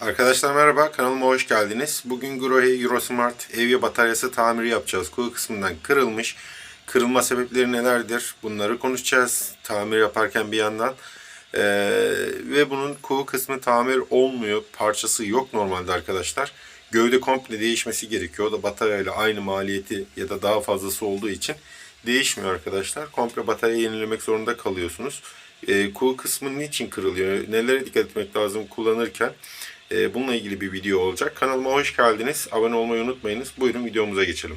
Arkadaşlar merhaba, kanalıma hoş geldiniz. Bugün Grohe Eurosmart evye bataryası tamiri yapacağız. Kuğu kısmından kırılmış. Kırılma sebepleri nelerdir? Bunları konuşacağız. Tamir yaparken bir yandan. Ee, ve bunun kuğu kısmı tamir olmuyor. Parçası yok normalde arkadaşlar. Gövde komple değişmesi gerekiyor. O da bataryayla aynı maliyeti ya da daha fazlası olduğu için değişmiyor arkadaşlar. Komple batarya yenilemek zorunda kalıyorsunuz. Ee, kuğu kısmı niçin kırılıyor? Nelere dikkat etmek lazım kullanırken? Ee, bununla ilgili bir video olacak. Kanalıma hoş geldiniz. Abone olmayı unutmayınız. Buyurun videomuza geçelim.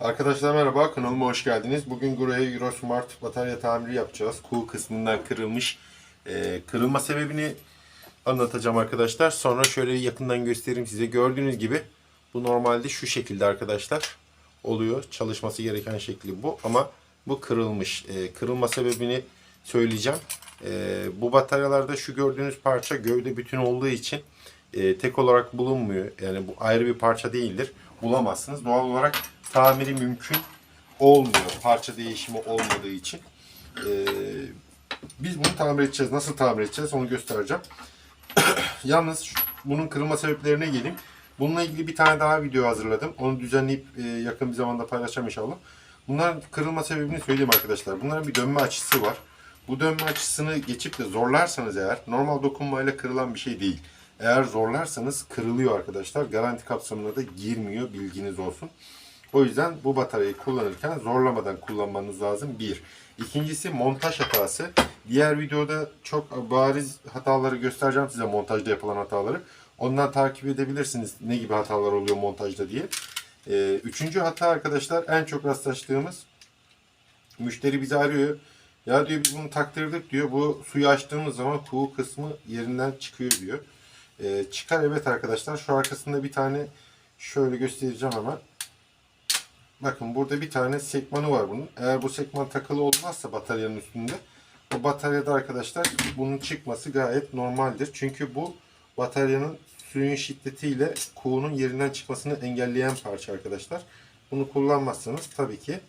Arkadaşlar merhaba. Kanalıma hoş geldiniz. Bugün Grohe Eurosmart batarya tamiri yapacağız. Kuğu kısmından kırılmış. Ee, kırılma sebebini anlatacağım arkadaşlar. Sonra şöyle yakından göstereyim size. Gördüğünüz gibi bu normalde şu şekilde arkadaşlar oluyor. Çalışması gereken şekli bu ama bu kırılmış. Ee, kırılma sebebini söyleyeceğim. Ee, bu bataryalarda şu gördüğünüz parça gövde bütün olduğu için e, tek olarak bulunmuyor. Yani bu ayrı bir parça değildir. Bulamazsınız. Doğal olarak tamiri mümkün olmuyor. Parça değişimi olmadığı için. Ee, biz bunu tamir edeceğiz. Nasıl tamir edeceğiz onu göstereceğim. Yalnız bunun kırılma sebeplerine geleyim. Bununla ilgili bir tane daha video hazırladım. Onu düzenleyip e, yakın bir zamanda paylaşacağım inşallah. Bunların kırılma sebebini söyleyeyim arkadaşlar. Bunların bir dönme açısı var. Bu dönme açısını geçip de zorlarsanız eğer normal dokunmayla kırılan bir şey değil. Eğer zorlarsanız kırılıyor arkadaşlar. Garanti kapsamına da girmiyor bilginiz olsun. O yüzden bu bataryayı kullanırken zorlamadan kullanmanız lazım. Bir. İkincisi montaj hatası. Diğer videoda çok bariz hataları göstereceğim size montajda yapılan hataları. Ondan takip edebilirsiniz ne gibi hatalar oluyor montajda diye. Ee, üçüncü hata arkadaşlar en çok rastlaştığımız müşteri bizi arıyor. Ya diyor biz bunu taktırdık diyor. Bu suyu açtığımız zaman kuğu kısmı yerinden çıkıyor diyor. Ee, çıkar evet arkadaşlar. Şu arkasında bir tane şöyle göstereceğim hemen. Bakın burada bir tane sekmanı var bunun. Eğer bu sekman takılı olmazsa bataryanın üstünde bu bataryada arkadaşlar bunun çıkması gayet normaldir. Çünkü bu bataryanın suyun şiddetiyle kuğunun yerinden çıkmasını engelleyen parça arkadaşlar. Bunu kullanmazsanız tabii ki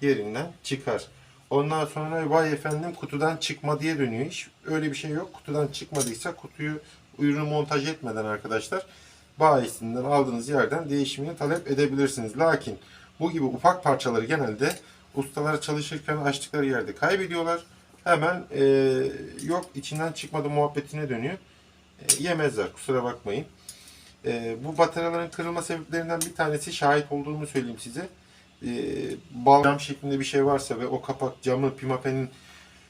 yerinden çıkar. Ondan sonra vay efendim kutudan çıkma diye dönüyor iş. Öyle bir şey yok. Kutudan çıkmadıysa kutuyu ürünü montaj etmeden arkadaşlar bayisinden aldığınız yerden değişimini talep edebilirsiniz. Lakin bu gibi ufak parçaları genelde ustalar çalışırken açtıkları yerde kaybediyorlar. Hemen e, yok içinden çıkmadı muhabbetine dönüyor. E, yemezler kusura bakmayın. E, bu bataryaların kırılma sebeplerinden bir tanesi şahit olduğumu söyleyeyim size. E, bal cam şeklinde bir şey varsa ve o kapak camı pimapenin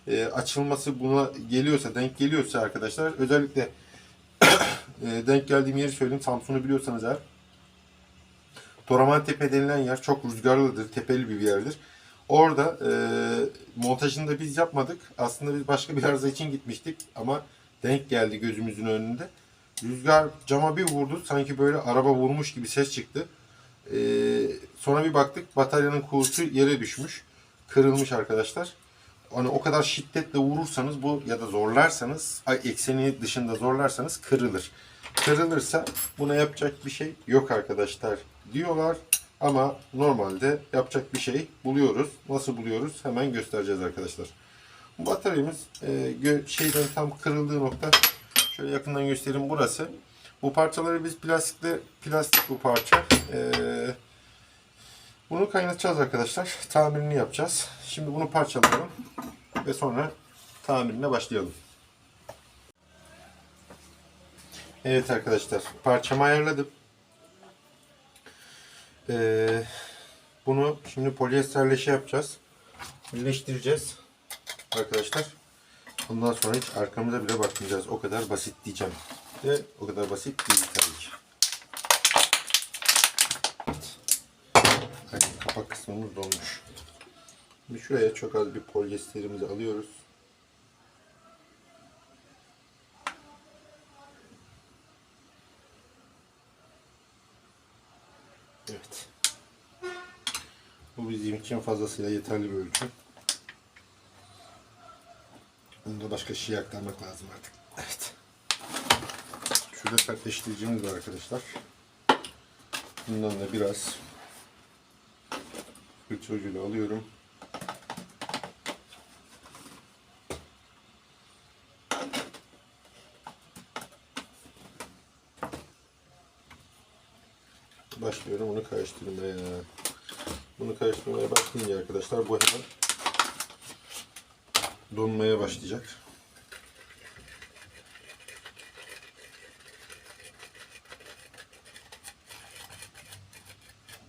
e, açılması buna geliyorsa denk geliyorsa arkadaşlar özellikle e, denk geldiğim yeri söyleyeyim Samsun'u biliyorsanız eğer Toraman Tepe denilen yer çok rüzgarlıdır, tepeli bir yerdir. Orada e, montajını da biz yapmadık. Aslında biz başka bir arıza için gitmiştik ama denk geldi gözümüzün önünde. Rüzgar cama bir vurdu. Sanki böyle araba vurmuş gibi ses çıktı. E, sonra bir baktık bataryanın kuğusu yere düşmüş. Kırılmış arkadaşlar. Hani o kadar şiddetle vurursanız bu ya da zorlarsanız ekseni dışında zorlarsanız kırılır. Kırılırsa buna yapacak bir şey yok arkadaşlar diyorlar. Ama normalde yapacak bir şey buluyoruz. Nasıl buluyoruz? Hemen göstereceğiz arkadaşlar. Bu bataryamız e, şeyden tam kırıldığı nokta şöyle yakından göstereyim burası. Bu parçaları biz plastikle plastik bu parça. E, bunu kaynatacağız arkadaşlar. Tamirini yapacağız. Şimdi bunu parçalayalım ve sonra tamirine başlayalım. Evet arkadaşlar parçamı ayarladım. Ee, bunu şimdi polyesterle şey yapacağız. Birleştireceğiz arkadaşlar. Bundan sonra hiç arkamıza bile bakmayacağız. O kadar basit diyeceğim. Ve o kadar basit değil tabii ki. Hadi kapak kısmımız dolmuş. Şimdi şuraya çok az bir polyesterimizi alıyoruz. Evet. Bu bizim için fazlasıyla yeterli bir ölçü. Bunu da başka şişeye aktarmak lazım artık şekilde sertleştireceğimiz var arkadaşlar. Bundan da biraz fırça ucuyla alıyorum. Başlıyorum onu karıştırmaya. Bunu karıştırmaya başlayınca arkadaşlar bu hemen donmaya başlayacak.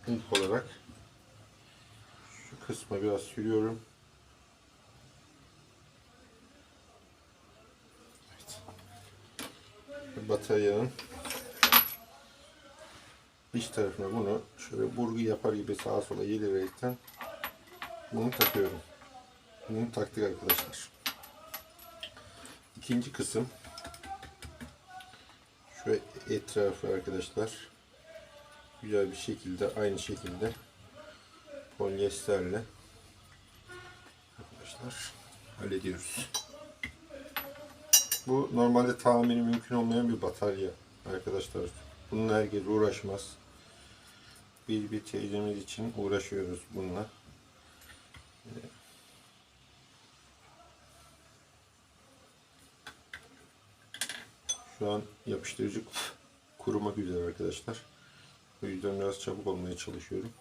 İlk olarak şu kısma biraz sürüyorum. Evet. Bataryanın iç tarafına bunu şöyle burgu yapar gibi sağa sola yedirerekten bunu takıyorum. Bunu taktık arkadaşlar. İkinci kısım şu etrafı arkadaşlar güzel bir şekilde aynı şekilde polyesterle arkadaşlar hallediyoruz. Bu normalde tamiri mümkün olmayan bir batarya arkadaşlar. Bununla herkes uğraşmaz. Bir bir teyzemiz için uğraşıyoruz bununla. Şu an yapıştırıcı kurumak üzere arkadaşlar. O yüzden biraz çabuk olmaya çalışıyorum.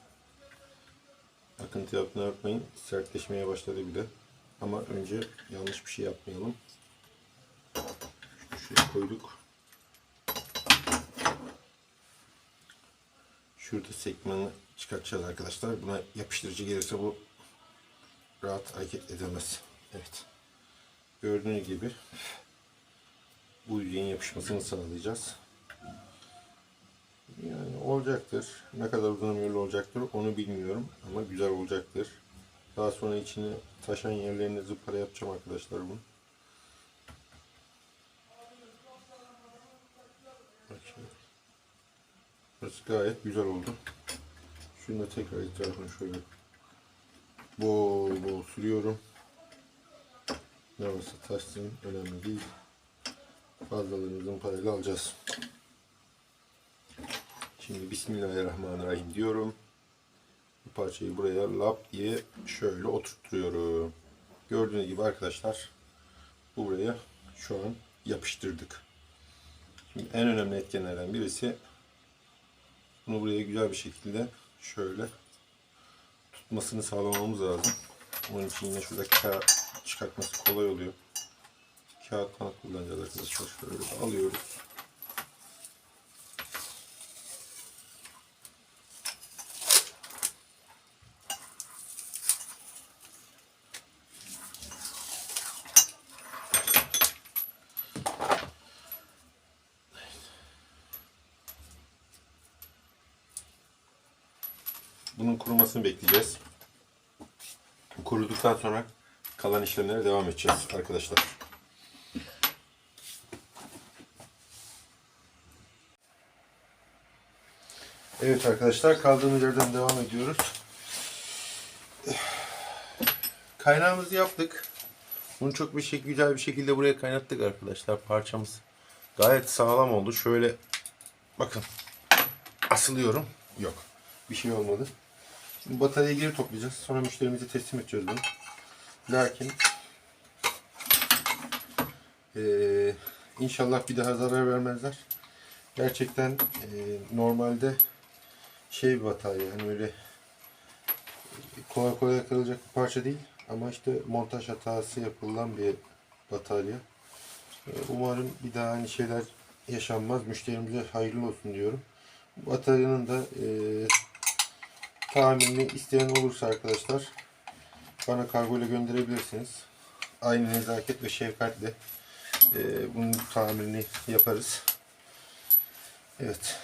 Akıntı yaptığını yapmayın. Sertleşmeye başladı bile. Ama önce yanlış bir şey yapmayalım. Şuraya koyduk. Şurada sekmanı çıkartacağız arkadaşlar. Buna yapıştırıcı gelirse bu rahat hareket edemez. Evet. Gördüğünüz gibi bu yüzeyin yapışmasını sağlayacağız. Yani olacaktır. Ne kadar uzun ömürlü olacaktır onu bilmiyorum ama güzel olacaktır. Daha sonra içine taşan yerlerine zıpara yapacağım arkadaşlar bunu. Burası gayet güzel oldu. Şunu da tekrar etrafını şöyle bol bol sürüyorum. Ne varsa taşsın önemli değil. Fazlalığını zımparayla alacağız. Şimdi Bismillahirrahmanirrahim diyorum. Bu parçayı buraya lap diye şöyle oturtturuyorum. Gördüğünüz gibi arkadaşlar bu buraya şu an yapıştırdık. Şimdi en önemli etkenlerden birisi bunu buraya güzel bir şekilde şöyle tutmasını sağlamamız lazım. Onun için yine şurada kağıt çıkartması kolay oluyor. Kağıt bant kullanacağız arkadaşlar. Şöyle alıyoruz. Bunun kurumasını bekleyeceğiz. Kuruduktan sonra kalan işlemlere devam edeceğiz arkadaşlar. Evet arkadaşlar kaldığımız yerden devam ediyoruz. Kaynağımızı yaptık. Bunu çok bir şey güzel bir şekilde buraya kaynattık arkadaşlar. Parçamız gayet sağlam oldu. Şöyle bakın asılıyorum. Yok. Bir şey olmadı. Şimdi bataryayı geri toplayacağız. Sonra müşterimize teslim edeceğiz bunu. Lakin eee, inşallah bir daha zarar vermezler. Gerçekten eee, normalde şey bir batarya hani öyle kolay kolay kırılacak bir parça değil ama işte montaj hatası yapılan bir batarya. Eee, Umarım bir daha aynı şeyler yaşanmaz. Müşterimize hayırlı olsun diyorum. Bataryanın da eee tamirini isteyen olursa arkadaşlar bana kargo ile gönderebilirsiniz. Aynı nezaket ve şefkatle e, bunun tamirini yaparız. Evet.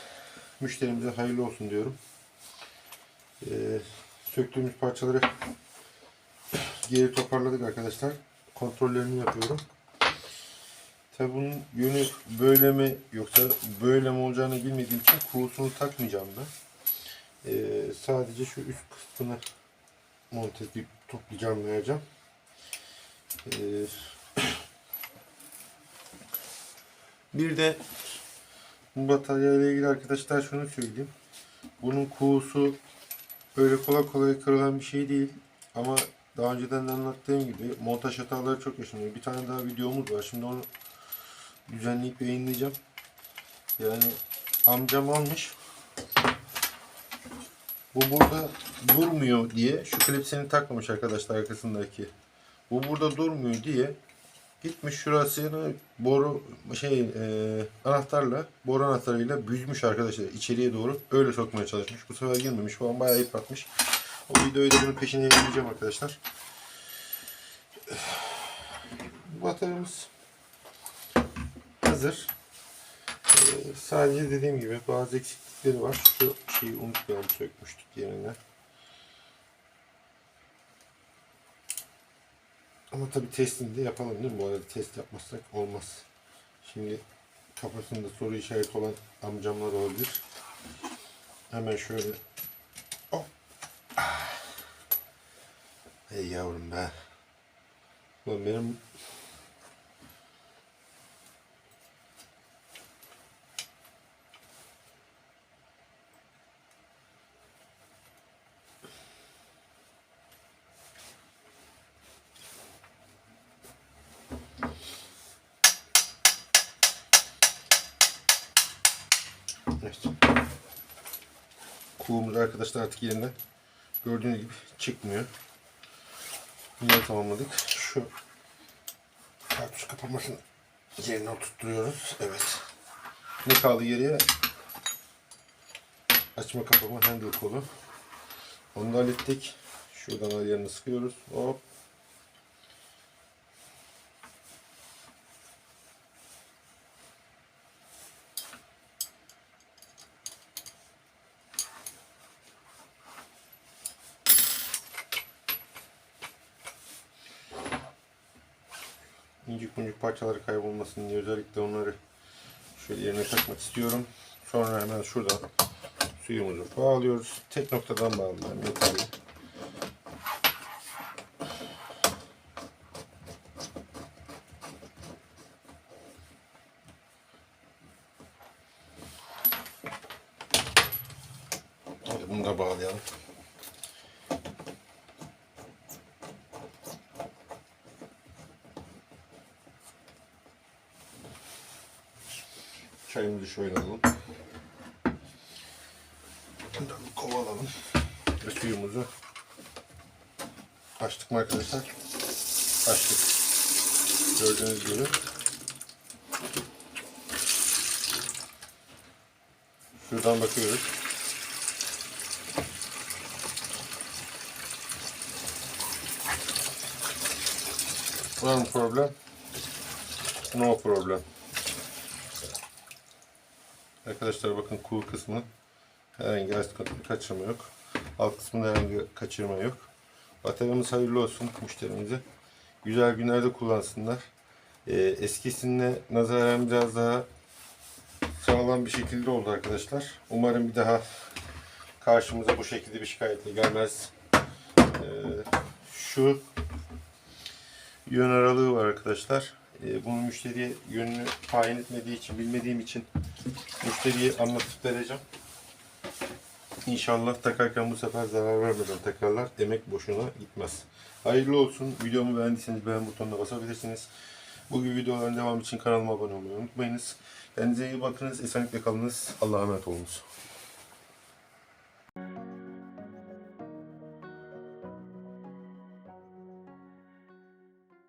Müşterimize hayırlı olsun diyorum. E, söktüğümüz parçaları geri toparladık arkadaşlar. Kontrollerini yapıyorum. Tabi bunun yönü böyle mi yoksa böyle mi olacağını bilmediğim için kuğusunu takmayacağım ben. Ee, sadece şu üst kısmını monte edip toplayacağım. Ee, bir de bu batarya ile ilgili arkadaşlar şunu söyleyeyim. Bunun kuğusu böyle kolay kolay kırılan bir şey değil. Ama daha önceden de anlattığım gibi montaj hataları çok yaşanıyor. Bir tane daha videomuz var. Şimdi onu düzenleyip yayınlayacağım. Yani amcam almış. Bu burada durmuyor diye şu klipsini takmamış arkadaşlar arkasındaki. Bu burada durmuyor diye gitmiş şurasını boru şey e, anahtarla boru anahtarıyla büzmüş arkadaşlar içeriye doğru öyle sokmaya çalışmış. Bu sefer girmemiş falan bayağı yıpratmış. O videoyu da bunun peşine yayınlayacağım arkadaşlar. Bataryamız hazır. Sadece dediğim gibi bazı eksiklikleri var. Şu şeyi unutmayalım sökmüştük yerine. Ama tabi testini de yapalım değil mi? Bu arada test yapmazsak olmaz. Şimdi kafasında soru işareti olan amcamlar olabilir. Hemen şöyle Hop. Ah. Ey yavrum be. Ulan benim Kulumuz arkadaşlar artık yerinden gördüğünüz gibi çıkmıyor. Bunları tamamladık. Şu kartuş kapamasını yerine oturtturuyoruz. Evet. Ne kaldı geriye? Açma kapama handle kolu. Onu da hallettik. Şuradan ayarını sıkıyoruz. Hop. İncik buncuk parçaları kaybolmasın diye özellikle onları şöyle yerine takmak istiyorum. Sonra hemen şuradan suyumuzu bağlıyoruz. Tek noktadan bağlayacağım yeterli. Bunu da bağlayalım. Çayımızı şöyle alalım. Bundan bir kova. Ve suyumuzu açtık mı arkadaşlar? Açtık. Gördüğünüz gibi. Şuradan bakıyoruz. Var mı problem? No problem. Arkadaşlar bakın cool kısmı herhangi bir kaçırma yok. Alt kısmında herhangi bir kaçırma yok. Bataryamız hayırlı olsun müşterimize. Güzel günlerde kullansınlar. Ee, eskisine nazaran biraz daha sağlam bir şekilde oldu arkadaşlar. Umarım bir daha karşımıza bu şekilde bir şikayetle gelmez. Ee, şu yön aralığı var arkadaşlar. Ee, bunu müşteriye yönünü tayin etmediği için, bilmediğim için müşteriye anlatıp vereceğim. İnşallah takarken bu sefer zarar vermeden takarlar. Emek boşuna gitmez. Hayırlı olsun. Videomu beğendiyseniz beğen butonuna basabilirsiniz. Bu gibi videoların devamı için kanalıma abone olmayı unutmayınız. Kendinize iyi bakınız. Esenlikle kalınız. Allah'a emanet olunuz.